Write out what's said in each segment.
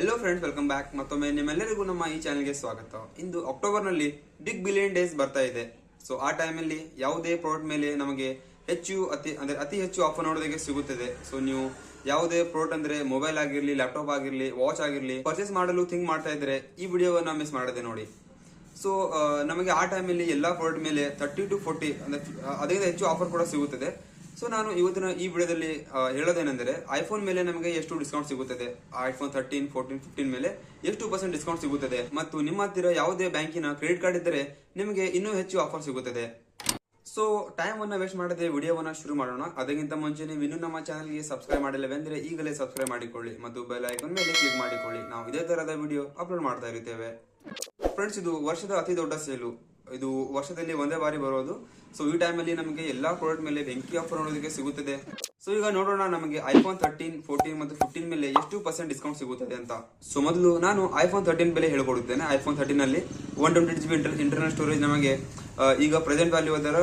Hello friends welcome back ಮತ್ತೊಮ್ಮೆ ನಿಮ್ಮೆಲ್ಲರಿಗೂ ನಮ್ಮ ಈ ಚಾನಲ್ಗೆ ಸ್ವಾಗತ. ಇಂದು ಅಕ್ಟೋಬರ್ನಲ್ಲಿ ಬಿಗ್ ಬಿಲಿಯನ್ ಡೇಸ್ ಬರ್ತಾ ಇದೆ. ಸೊ ಆ ಟೈಮಲ್ಲಿ ಯಾವುದೇ ಪ್ರಾಡಕ್ಟ್ ಮೇಲೆ ನಮಗೆ ಹೆಚ್ಚು ಅತಿ ಅಂದ್ರೆ ಅತಿ ಹೆಚ್ಚು ಆಫರ್ ನೋಡೋದಕ್ಕೆ ಸಿಗುತ್ತದೆ. ಸೊ ನೀವು ಯಾವುದೇ ಪ್ರಾಡಕ್ಟ್ ಅಂದ್ರೆ ಮೊಬೈಲ್ ಆಗಿರ್ಲಿ ಲ್ಯಾಪ್ಟಾಪ್ ಆಗಿರ್ಲಿ ವಾಚ್ ಆಗಿರ್ಲಿ ಪರ್ಚೇಸ್ ಮಾಡಲು ಥಿಂಕ್ ಮಾಡ್ತಾ ಇದ್ರೆ ಈ ವಿಡಿಯೋವನ್ನ ಮಿಸ್ ಮಾಡದೆ ನೋಡಿ. ಸೊ ನಮಗೆ ಆ ಟೈಮಲ್ಲಿ ಎಲ್ಲಾ ಪ್ರಾಡಕ್ಟ್ ಮೇಲೆ ತರ್ಟಿ ಟು ಫೋರ್ಟಿ ಅಂದ್ರೆ ಅದರಿಂದ ಹೆಚ್ಚು ಆಫರ್ ಕೂಡ ಸಿಗುತ್ತದೆ. ಸೊ ನಾನು ಇವತ್ತಿನ ಈ ವಿಡಿಯೋದಲ್ಲಿ ಹೇಳೋದೇನೆಂದರೆ ಐಫೋನ್ ಮೇಲೆ ನಮಗೆ ಎಷ್ಟು ಡಿಸ್ಕೌಂಟ್ ಸಿಗುತ್ತದೆ? ಐಫೋನ್ ಥರ್ಟೀನ್ ಫೋರ್ಟೀನ್ ಫಿಫ್ಟೀನ್ ಮೇಲೆ ಎಷ್ಟು ಪರ್ಸೆಂಟ್ ಡಿಸ್ಕೌಂಟ್ ಸಿಗುತ್ತದೆ? ಮತ್ತು ನಿಮ್ಮ ಹತ್ತಿರ ಯಾವುದೇ ಬ್ಯಾಂಕಿನ ಕ್ರೆಡಿಟ್ ಕಾರ್ಡ್ ಇದ್ದರೆ ನಿಮಗೆ ಇನ್ನೂ ಹೆಚ್ಚು ಆಫರ್ ಸಿಗುತ್ತದೆ. ಸೊ ಟೈಮ್ ಅನ್ನ ವೇಸ್ಟ್ ಮಾಡದೆ ವಿಡಿಯೋವನ್ನ ಶುರು ಮಾಡೋಣ. ಅದಕ್ಕಿಂತ ಮುಂಚೆ ನೀವು ಇನ್ನೂ ನಮ್ಮ ಚಾನಲ್ಗೆ ಸಬ್ಸ್ಕ್ರೈಬ್ ಮಾಡಿಲ್ಲವೆಂದರೆ ಈಗಲೇ ಸಬ್ಸ್ಕ್ರೈಬ್ ಮಾಡಿಕೊಳ್ಳಿ ಮತ್ತು ಬೆಲ್ ಐಕನ್ ಮೇಲೆ ಕ್ಲಿಕ್ ಮಾಡಿಕೊಳ್ಳಿ. ನಾವು ಇದೇ ತರಹದ ವಿಡಿಯೋ ಅಪ್ಲೋಡ್ ಮಾಡ್ತಾ ಇರುತ್ತೇವೆ. ಫ್ರೆಂಡ್ಸ್ ಇದು ವರ್ಷದ ಅತಿ ದೊಡ್ಡ ಸೇಲು. ಇದು ವರ್ಷದಲ್ಲಿ ಒಂದೇ ಬಾರಿ ಬರೋದು. ಸೊ ಈ ಟೈಮಲ್ಲಿ ನಮಗೆ ಎಲ್ಲಾ ಪ್ರಾಡಕ್ಟ್ ಮೇಲೆ ಬೆಂಕಿ ಆಫರ್ ಅನ್ನೋದಕ್ಕೆ ಸಿಗುತ್ತದೆ. ಸೊ ಈಗ ನೋಡೋಣ ನಮಗೆ ಐಫೋನ್ ತರ್ಟೀನ್ ಫೋರ್ಟೀನ್ ಮತ್ತು ಫಿಫ್ಟೀನ್ ಮೇಲೆ ಎಷ್ಟು ಪರ್ಸೆಂಟ್ ಡಿಸ್ಕೌಂಟ್ ಸಿಗುತ್ತದೆ ಅಂತ. ಸೊ ಮೊದಲು ನಾನು ಐಫೋನ್ ತರ್ಟೀನ್ ಬೆಲೆ ಹೇಳ್ಕೊಡುತ್ತೇನೆ. ಐಫೋನ್ ತರ್ಟೀನ್ ಅಲ್ಲಿ one twenty G internal storage ನಮಗೆ ಈಗ ಪ್ರೆಸೆಂಟ್ ವ್ಯಾಲ್ಯೂ ಅದರ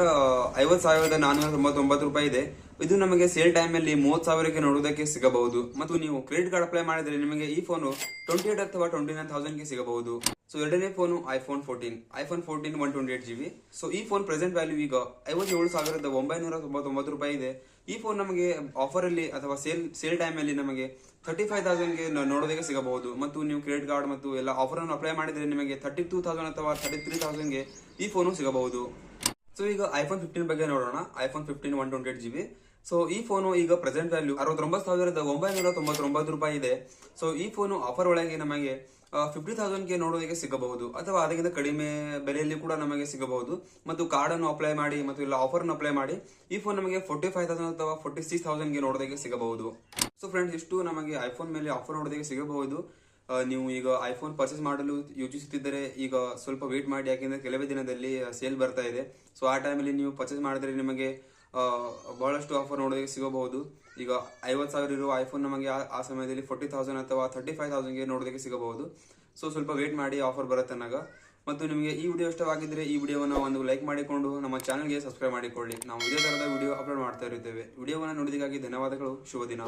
ಐವತ್ ಸಾವಿರದ ನಾನ್ನೂರ ತೊಂಬತ್ತೊಂಬತ್ತು ರೂಪಾಯಿ ಇದೆ. ಇದು ನಮಗೆ ಸೇಲ್ ಟೈಮ್ ಅಲ್ಲಿ ಮೂವತ್ ಸಾವಿರಕ್ಕೆ ನೋಡುವುದಕ್ಕೆ ಸಿಗಬಹುದು. ಮತ್ತು ನೀವು ಕ್ರೆಡಿಟ್ ಕಾರ್ಡ್ ಅಪ್ಲೈ ಮಾಡಿದರೆ ನಿಮಗೆ ಈ ಫೋನ್ ಟ್ವೆಂಟಿ ಏಟ್ ಅಥವಾ ಟ್ವೆಂಟಿ ನೈನ್ ತೌಸಂಡ್ಗೆ ಸಿಗಬಹುದು. ಸೊ ಎರಡನೇ phone iPhone fourteen iPhone fourteen one twenty eight G B so ಈ ಫೋನ್ ಪ್ರೆಸೆಂಟ್ ವ್ಯಾಲ್ಯೂ ಈಗ ಐವತ್ತೇಳು ಸಾವಿರದ ಒಂಬೈನೂರ ತೊಂಬತ್ತೊಂಬತ್ತು ರೂಪಾಯಿ ಇದೆ. ಈ ಫೋನ್ ನಮಗೆ ಆಫರ್ ಅಲ್ಲಿ ಅಥವಾ ಸೇಲ್ ಸೇಲ್ ಟೈಮ್ ಅಲ್ಲಿ ನಮಗೆ ತರ್ಟಿ ಫೈವ್ ತೌಸಂಡ್ಗೆ ನೋಡೋದಕ್ಕೆ ಸಿಗಬಹುದು. ಮತ್ತು ನೀವು ಕ್ರೆಡಿಟ್ ಕಾರ್ಡ್ ಮತ್ತು ಎಲ್ಲ ಆಫರ್ ಅನ್ನು ಅಪ್ಲೈ ಮಾಡಿದರೆ ನಿಮಗೆ ತರ್ಟಿ ಟೂ ತೌಸಂಡ್ ಅಥವಾ ತರ್ಟಿ ತ್ರೀ ತೌಸಂಡ್ಗೆ ಈ ಫೋನು ಸಿಗಬಹುದು. ಸೊ ಈಗ ಐಫೋನ್ ಫಿಫ್ಟೀನ್ ಬಗ್ಗೆ ನೋಡೋಣ. IPhone fifteen one twenty eight G B so ಈ ಫೋನು ಈಗ ಪ್ರೆಸೆಂಟ್ ವ್ಯಾಲ್ಯೂ ಅರವತ್ತೊಂಬತ್ತು ಸಾವಿರದ ಒಂಬೈನೂರ ತೊಂಬತ್ತೊಂಬತ್ತು ರೂಪಾಯಿ ಇದೆ. ಸೊ ಈ ಫೋನು ಆಫರ್ ಒಳಗೆ ನಮಗೆ ಫಿಫ್ಟಿ ಗೆ ನೋಡೋದಕ್ಕೆ ಸಿಗಬಹುದು. ಅಥವಾ ಅದಕ್ಕಿಂತ ಕಡಿಮೆ ಬೆಲೆಯಲ್ಲಿ ಕೂಡ ನಮಗೆ ಸಿಗಬಹುದು. ಮತ್ತು ಕಾರ್ಡ್ ಅನ್ನು ಅಪ್ಲೈ ಮಾಡಿ ಮತ್ತು ಇಲ್ಲ ಅನ್ನು ಅಪ್ಲೈ ಮಾಡಿ, ಈ ಫೋನ್ ನಮಗೆ ಫೋರ್ಟಿ ಫೈವ್ ತೌಸಂಡ್ ಅಥವಾ ಫೋರ್ಟಿ ಸಿಕ್ಸ್ಗೆ ನೋಡೋದಕ್ಕೆ ಸಿಗಬಹುದು. ಸೊ ಫ್ರೆಂಡ್ಸ್ ಇಷ್ಟು ನಮಗೆ ಐಫೋನ್ ಮೇಲೆ ಆಫರ್ ನೋಡೋದಕ್ಕೆ ಸಿಗಬಹುದು. ನೀವು ಈಗ ಐಫೋನ್ ಪರ್ಚೇಸ್ ಮಾಡಲು ಯೋಚಿಸುತ್ತಿದ್ದರೆ, ಈಗ ಸ್ವಲ್ಪ ವೇಟ್ ಮಾಡಿ. ಯಾಕೆಂದ್ರೆ ಕೆಲವೇ ದಿನದಲ್ಲಿ ಸೇಲ್ ಬರ್ತಾ ಇದೆ. ಸೊ ಆ ಟೈಮಲ್ಲಿ ನೀವು ಪರ್ಚೇಸ್ ಮಾಡಿದ್ರೆ ನಿಮಗೆ ಬಹಳಷ್ಟು ಆಫರ್ ನೋಡೋದಕ್ಕೆ ಸಿಗಬಹುದು. ಈಗ ಐವತ್ತು ಸಾವಿರ ಇರುವ ಐಫೋನ್ ನಮಗೆ ಆ- ಸಮಯದಲ್ಲಿ ಫೋರ್ಟಿ ತೌಸಂಡ್ ಅಥವಾ ತರ್ಟಿ ಫೈವ್ ತೌಸಂಡ್ಗೆ ನೋಡೋದಕ್ಕೆ ಸಿಗಬಹುದು. ಸೊ ಸ್ವಲ್ಪ ವೇಟ್ ಮಾಡಿ ಆಫರ್ ಬರುತ್ತೆ ನಾಗ ಮತ್ತು ನಿಮಗೆ ಈ ವಿಡಿಯೋ ಇಷ್ಟವಾಗಿದ್ದರೆ ಈ ವಿಡಿಯೋವನ್ನು ಒಂದು ಲೈಕ್ ಮಾಡಿಕೊಂಡು ನಮ್ಮ ಚಾನಲ್ಗೆ ಸಬ್ಸ್ಕ್ರೈಬ್ ಮಾಡಿಕೊಳ್ಳಿ. ನಾವು ಇದೇ ಥರದ ವಿಡಿಯೋ ಅಪ್ಲೋಡ್ ಮಾಡ್ತಾ ಇರುತ್ತೇವೆ. ವಿಡಿಯೋವನ್ನು ನೋಡಿದಕ್ಕಾಗಿ ಧನ್ಯವಾದಗಳು. ಶುಭ ದಿನ.